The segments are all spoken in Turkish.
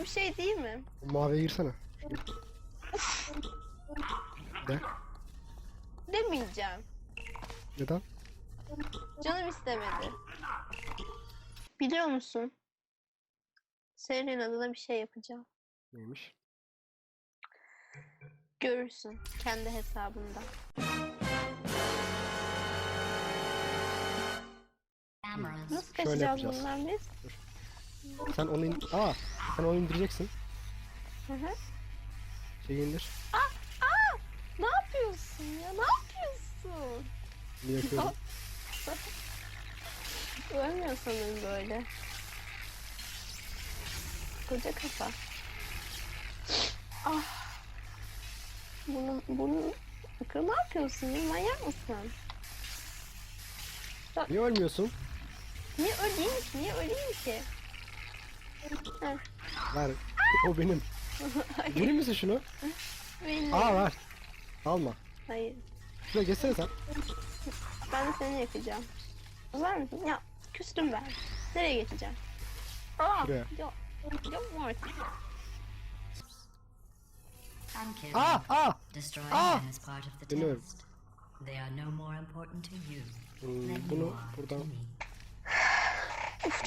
bir şey değil mi? Maviye girsene. De. Demeyeceğim. Neden? Canım istemedi. Biliyor musun? Senin adına bir şey yapacağım. Neymiş? Görürsün kendi hesabında. Nasıl Şöyle kaçacağız yapacağız. bundan biz? Sen onu in... Aa! Sen onu indireceksin. Hı hı. Şeyi indir. Ne yapıyorsun ya? Ne yapıyorsun? Bunu yapıyorum. Ölmüyor sanırım böyle. Koca kafa. Ah. Bunu, bunu... Kır ne yapıyorsun ya? Manyak mısın? Niye ölmüyorsun? Niye öleyim ki? Niye öleyim ki? Heh, Ver. O benim. Verir misin şunu? benim. Aa ver. Alma. Hayır. Şuraya geçsene sen. Ben de seni yakacağım. Var mısın? Ya küstüm ben. Nereye geçeceğim? Aa, Şuraya. Yok. Yok mu artık? I'm kidding. Aa! Ah! them is part of the Dinliyorum. test. They are no more important to you Hmm, than you bunu are to buradan me.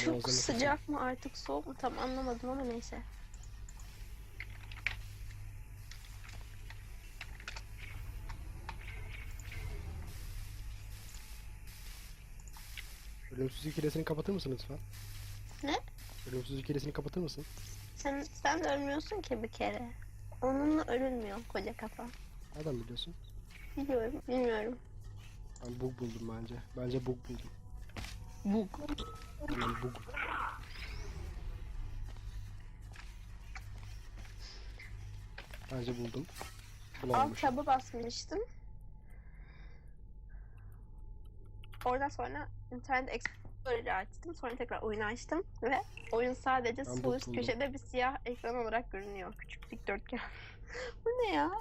Çok sıcak mı artık soğuk mu tam anlamadım ama neyse. ölümsüzlük hilesini kapatır mısın lütfen? Ne? Ölümsüzlük hilesini kapatır mısın? Sen, sen de ölmüyorsun ki bir kere. Onunla ölünmüyor koca kafa. Nereden biliyorsun? Biliyorum, bilmiyorum. Ben bug buldum bence. Bence bug buldum. Bug. Bug. Bence buldum. Alt tabı basmıştım. Oradan sonra internet Explorer'ı açtım. Sonra tekrar oyunu açtım ve oyun sadece Ben sol üst buldum. köşede bir siyah ekran olarak görünüyor. Küçük dikdörtgen. Bu ne ya?